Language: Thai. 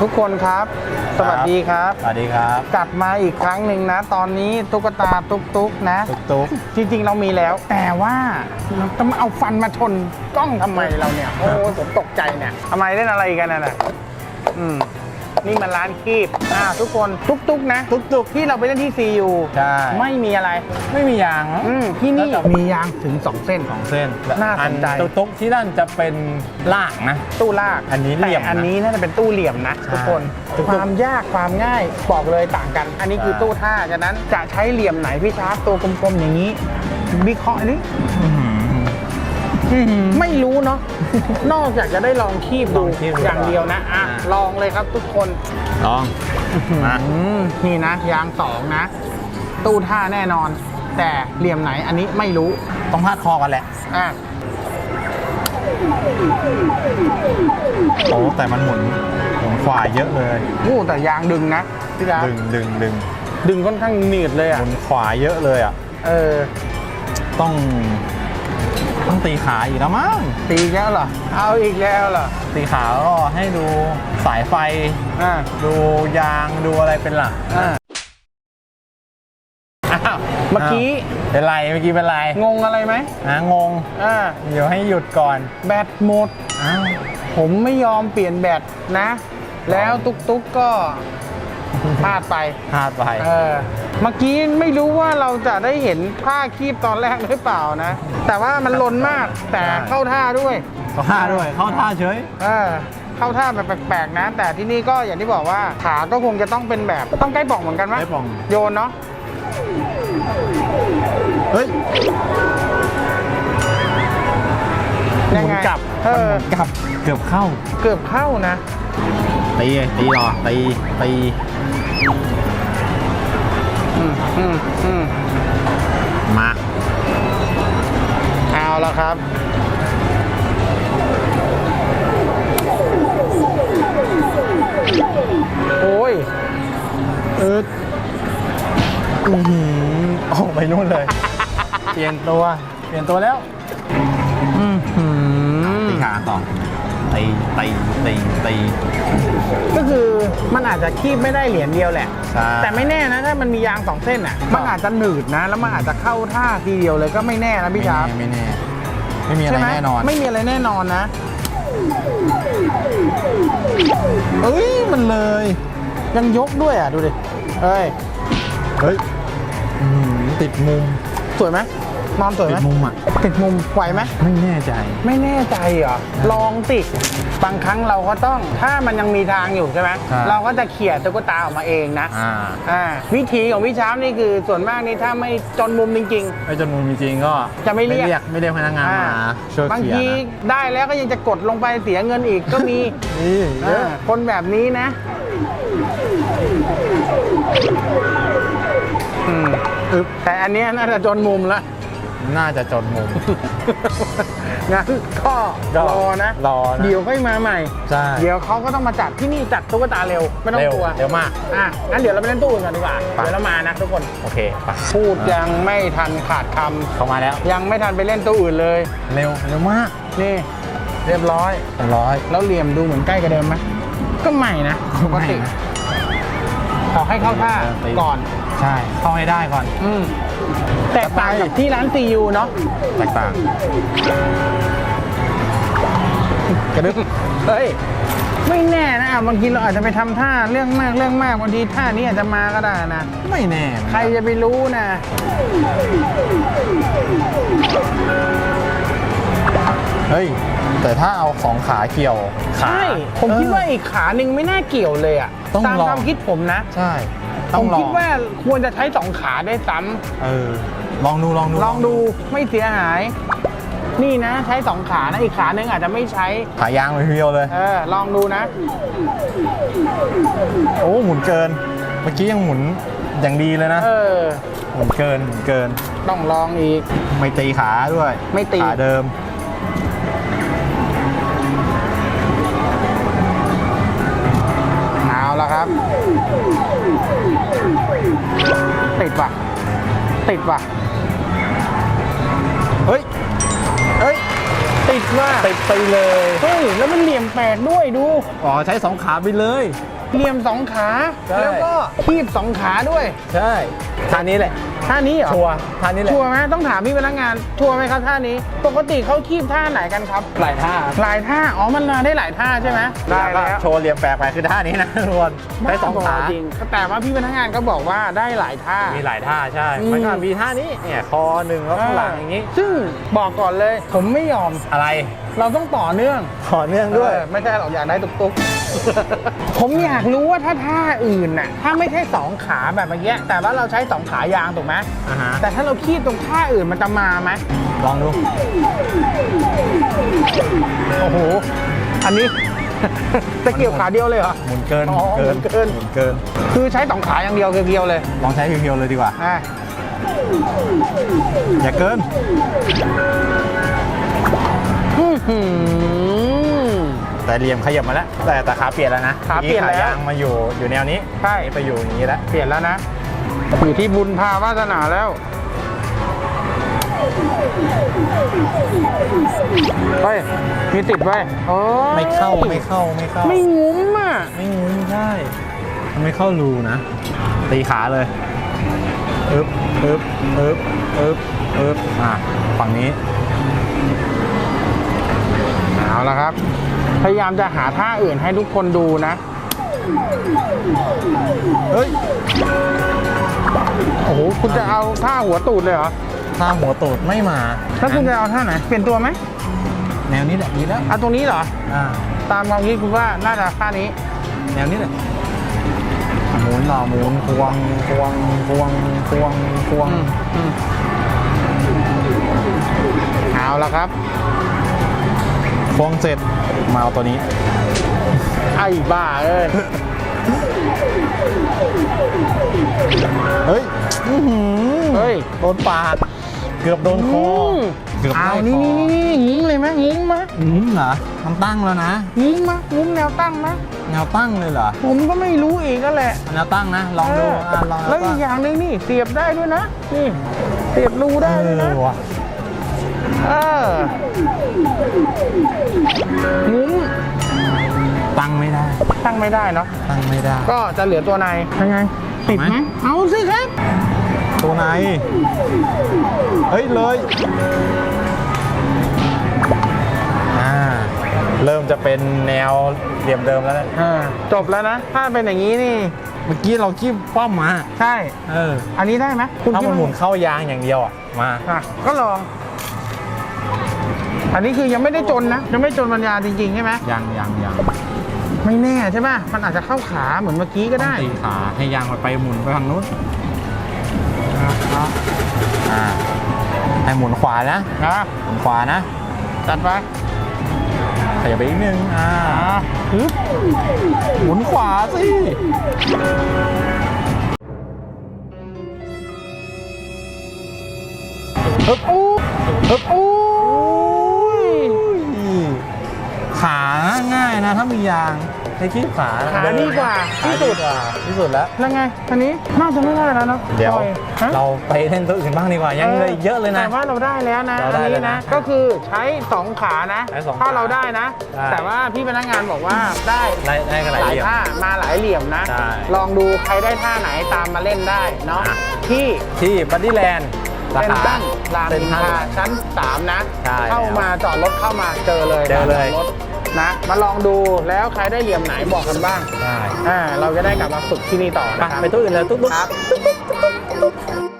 ทุกคนครับ สวัสดีครับ สวัสดีครับ กลับมาอีกครั้งหนึ่งนะ ตอนนี้ตุ๊กตาตุ๊กตุ๊กนะ ตุ๊กตุ๊กจริง ๆ เรามีแล้ว แต่ว่าเราจะมาเอาฟันมาชนกล้องทำไมเราเนี่ย โอ้ผมตกใจเนี่ยทำไมเล่นอะไรกันน่ะนะอืม นี่มันร้านคีบอ่าทุกคนตุ๊กตุ๊กนะตุ๊กตุ๊กที่เราไปเล่นที่ซียูใช่ ไม่มีอะไร ไม่มียางมั้งอืมที่นี่แล้วก็มียางถึง 2 เส้น สองเส้นน่าสนใจ อัตุ๊กตุ๊กที่นั่นจะเป็นลากนะ ตู้ลากอันนี้เหลี่ยมนะแต่อันนี้น่าจะเป็นตู้เหลี่ยมนะ ใช่ทุกคนตุ๊กคตุ๊กวามยากความง่ายบอกเลยต่างกัน อันนี้คือใช่ ตู้ท่าฉะนั้นจะใช้เหลี่ยมไหนพี่ชาร์ปตัวกลมๆอย่างนี้วิเคราะห์ดิอื้อหือ ไม่รู้เนาะนอกจากจะได้ลองคีบลดูองคีบดูอย่างเดียวนะอะอ่า ลองเลยครับทุกคนลองมาอืมนี่นะยางสองนะ ตู้ท่าแน่นอน แต่เหลี่ยมไหนอันนี้ไม่รู้ต้องพาดคอกันแหละอะโอ้แต่มันหมุนหมุนขวาเยอะเลยโอ้แต่ยางดึงนะพี่ดาวดึงดึงดึงดึงค่อนข้างหนืดเลยหอะมุนขวาเยอะเลยอะเออต้อง ต้องตีขาอีกแล้วมั้งตีอีกแล้วเหรอ เอาอีกแล้วเหรอ ตีขาก็ให้ดูสายไฟ อ่า ดูยางดูอะไรเป็นหลักอ่า อ้าวเมื่อกี้เป็นไรเมื่อกี้เป็นไรงงอะไรไหมนะงงอ่า เดี๋ยวให้หยุดก่อนแบตหมด อ้าวผมไม่ยอมเปลี่ยนแบตนะ แล้วตุ๊กตุ๊กก็ พลาดไปพลาดไปเออเมื่อกี้ไม่รู้ว่าเราจะได้เห็นผ้าคีบตอนแรกหรือเปล่านะ แต่ว่ามันลนมากแต่ใช่เข้าท่าด้วย เข้าท่าด้วย เข้าท่าเฉยเออเข้าท่าแบบแปลกๆนะ แต่ที่นี่ก็อย่างที่บอกว่าขาก็คงจะต้องเป็นแบบต้องใกล้ป่องเหมือนกันไหมใกล้ป่องโยนเนาะเฮ้ยหยังมุนไงกลับเอมันหอมุนกลับเกือบเข้า เกือบเข้านะ ตีตีรอตีตีอืมอืมอืมมาเอาละครับโอ้ยเอออือหือออกไปนู่นเลย เปลี่ยนตัว เปลี่ยนตัวแล้วอืมหืมตีขาต่อ ตีตีตีตีก็คือมันอาจจะคีบไม่ได้เหรียญเดียวแหละ ใช่แต่ไม่แน่นะถ้ามันมียางสองเส้นอะ มันอาจจะหนืดนะ แล้วมันอาจจะเข้าท่าทีเดียวเลยก็ไม่แน่นะพี่ชาร์ปไม่แน่ไม่แน่ไม่มีอะไรใช่ไหมแน่นอนไม่มีอะไรแน่นอนนะเอ้ยมันเลย ยังยกด้วยอะดูดิเอ้ยเฮ้ยอื้อหือติดมุมสวยไหม นอนสวยติไหมดมุมอะ ติดมุมไหวไหม ไม่แน่ใจ ไม่แน่ใจเหรอ ลองติบางครั้งเราก็ต้อง ถ้ามันยังมีทางอยู่ใช่ไหมใช่เราก็จะเขี่ยตุ๊กตาออกมาเองนะอ่าอ่าวิธีของพี่ช้ามนี่คือส่วนมากนี่ถ้าไม่จนมุมจริง ไอ้จนมุมจริงๆก็จะไม่เรียก ไม่เรียกพนักๆงานอ่ามาช่วยบางเคลียทีร์นะได้แล้วก็ยังจะกดลงไปเสียเงินอีกก็มีนี่เยอะ อ่าคนแบบนี้นะอืมอึ๊บแต่อันเนี้ยน่าจะจนมุมละ น่าจะจนมุม งั้นก็ก็รอนะรอนะเดี๋ยวค่อยมาใหม่ ใช่ เดี๋ยวเขาก็ต้องมาจัดที่นี่จัดตุ๊กตาเร็ว ไม่ต้องเร็วกลัวเร็วมากอะงั้นเดี๋ยวเราไปเล่นตู้อื่นกันดีกว่าไปเดี๋ยวเรามานะทุกคน โอเคไปพูดยังไม่ทันขาดคเข้ามาแล้วำยังไม่ทันไปเล่นตู้อื่นเลย เร็วเร็วมาก นี่ เรียบร้อยเรียบร้อย แล้วเหลี่ยมดูเหมือนใกล้กับเดิมไหมก็ใหม่นะปกติไม่นะขอให้เข้าท่าเออตีก่อน ใช่ เข้าให้ได้ก่อน อืม แตกต่างกับที่ร้านซียูเนาะแตกต่างกระดึกเฮ้ยไม่แน่นะอะบางทีเราอาจจะไปทำท่าเรื่องมากเรื่องมากบางทีท่านี้อาจจะมาก็ได้นะ ไม่แน่เหมือนใครกันจะไปรู้นะเฮ้ยแต่ถ้าเอาสองขาเกี่ยวขาใช่ผมคิดว่าอีกขาหนึ่งไม่น่าเกี่ยวเลยอะต้องตามลองความคิดผมนะ ใช่ ผต้องมลอคิดงว่าควรจะใช้สองขาได้ซ้เออลองดูลองดูำลองดูไม่เสียหาย นี่นะ ใช้สองขานะอีกขาหนึ่งอาจจะไม่ใช้ ขายางไปเพียวเลย เออ ลองดูนะ โอ้หมุนเกิน เมื่อกี้ยังหมุนอย่างดีเลยนะเออ หมุนเกินหมุนเกิน ต้องลองอีก ไม่ตีขาด้วยไม่ตี ขาเดิม ติดว่ะ ติดว่ะ เฮ้ย เฮ้ย ติติดว่าติดไปเลย เฮ้ย แล้วมันเหลี่ยมแปลกด้วยดู อ๋อ ใช้สองขาไปเลย เหลี่ยมสองขา ใช่ แล้วก็คีบสองขาด้วย ใช่ ท่านี้แหละท่านี้เหรอชัวร์ท่านี้แหละชัวร์ไหมต้องถามพี่พนักงานชัวร์ไหมครับท่านี้ ปกติเขาคีบท่าไหนกันครับ หลายท่า หลายท่า อ๋อ มันมาได้หลายท่าใช่ไหมได้แล้วโชว์เหลี่ยมแปลกไปคือท่านี้นะทุกคนใช้สองขาจริง แต่ว่าพี่พนักงานก็บอกว่าได้หลายท่า มีหลายท่าใช่อืมมันก็มีท่านี้ เนี่ยคอหนึ่งแล้วข้างหลังอย่างนี้ ซึ่งบอกก่อนเลย ผมไม่ยอม อะไร เราต้องต่อเนื่อง ต่อเนื่องด้วยเออไม่ใช่หรอกอยากได้ตุกตุก ผมอยากรู้ว่าถ้าท่าอื่นน่ะถ้าไม่ใช่สองขาแบบเมื่อกี้แต่ว่าเราใช้สองขายางถูกไหมอ่าฮะ แต่ถ้าเราคีบตรงท่าอื่นมันจะมาไหมลองดู โอ้โห อันนี้ตะเกียบขาเดียวเลยเหรอ หมุนเกินอ๋อหมุนเกิน หมุนเกิน คือใช้สองขาอย่างเดียวเกียวๆเลยลองใช้เพียวๆเลยดีกว่า อะอย่าเกิน อื้อหือ แต่เหลี่ยมขยับมาแล้ว แต่แต่ขาเปลี่ยนแล้วนะขาเปลี่ยนแล้วมื่อกี้ขายางมาอยู่อยู่แนวนี้ใช่ไปอยู่อย่างนี้แล้ว เปลี่ยนแล้วนะ อยู่ที่บุญพาวาสนาแล้วเฮ้ยมีติดไว้โอ้ยไม่เข้าไม่เข้าไม่เข้า ไม่งุ้มอะ ไม่งุ้มใช่มันไม่เข้ารูนะ ตีขาเลยอึ๊บอึ๊บอึ๊บอึ๊บอึ๊บอะฝั่งนี้ เอาละครับ พยายามจะหาท่าอื่นให้ทุกคนดูนะ เฮ้ย โอ้โห คุณจะเอาท่าหัวตูดเลยเหรอท่าหัวโตดไม่มาแล้วคุณจะเอาท่าไหน เปลี่ยนตัวไหมแนวนี้แหละดีแล้วเอาตรงนี้เหรอ อ่า ตามความคิดคุณว่าน่าจะท่านี้ แนวนี้แหละหมุนต่อหมุนควงควงควงควงควงอืมอืมเอาละครับ ควงเสร็จมาเอาตัวนี้ ไอ้บ้าเอ้ย เฮ้ยอื้อหือเฮ้ย โดนปาดเกือบโดนคอมเกือบเอาได้นี่คอนี่นี่งุ้มเลยไหมงุ้มไหมอืมเหรอทำตั้งแล้วนะงุ้มไหมงุ้มแนวตั้งไหมแนวตั้งเลยเหรอผมก็ไม่รู้อีกนั่นแหละแนวตั้งนะลองดูเอะลองแล้วอีกอย่างหนึ่งนี่เสียบได้ด้วยนะนี่เสียบรูได้ด้วยนะ เออว่ะ เอองุ้มตั้งไม่ได้ ตั้งไม่ได้เนาะ ตั้งไม่ได้ ก็จะเหลือตัวในยังไง ติดไหม เอาสิครับ ตัวไหนเฮ้ย เลยอ่าเริ่มจะเป็นแนวเหลี่ยมเดิมแล้วนะอ่าจบแล้วนะ ถ้าเป็นอย่างนี้นี่ เมื่อกี้เราคีบป้อมมา ใช่ เออ อันนี้ได้ไหมคุณถ้าคิดมันว่าหมุนเข้ายางอย่างเดียวอะ มาอะก็ลอง อันนี้คือยังไม่ได้จนนะ ยังไม่จนปัญญาจริงๆใช่ไหมยางยางยางไม่แน่ใช่ป่ะมันอาจจะเข้าขาเหมือนเมื่อกี้ก็ได้ต้องตีขาให้ยางมันไปหมุนไปทางนู้นอ่าให้หมุนขวานะนะหมุนขวานะจัดไปขยับไปอีกนิดนึงอ่าอ่าฮึบหมุนขวาสิฮึบอู้ฮึบอู้ ง่ายนะถ้ามียางใช้ขี้ขาขาดีกว่าที่ที่สุสุดดที่สุดแล้ว แล้วไงอันนี้น่าจะไม่ได้แล้วเนาะเดี๋ยว ปล่อฮะ เราไปเล่นตัวอื่นบ้างดีกว่า ยังเหลยเยอะเลยนะ แต่ว่าเราได้แล้วนะเราอันได้นี้แล้วนะนะก็คือใช้สองขานะ ใช้สองขาถ้าเราได้นะ ได้ แต่ว่าพี่พนักงานบอกว่าได้ได้ได้กันหหลายลายเหลี่ยมท่ามาหลายเหลี่ยมนะ ใช่ลองดูใครได้ท่าไหนตามมาเล่นได้เนาะอะ ที่ที่บัดดี้แลนด์สาเซ็นขาทรัลรามเซ็อินนทรัทลรา ชั้น 3 นะ ใช่เข้ามาจอดรถเข้ามาเจอเลยเจอเลยรถ นะ มาลองดูแล้วใครได้เหลี่ยมไหนบอกกันบ้าง ได้อ่าเราจะได้กลับมาฝึกที่นี่ต่อไปนะครับ ไปตัวอื่นเลยตุ๊กตุ๊ก ครับ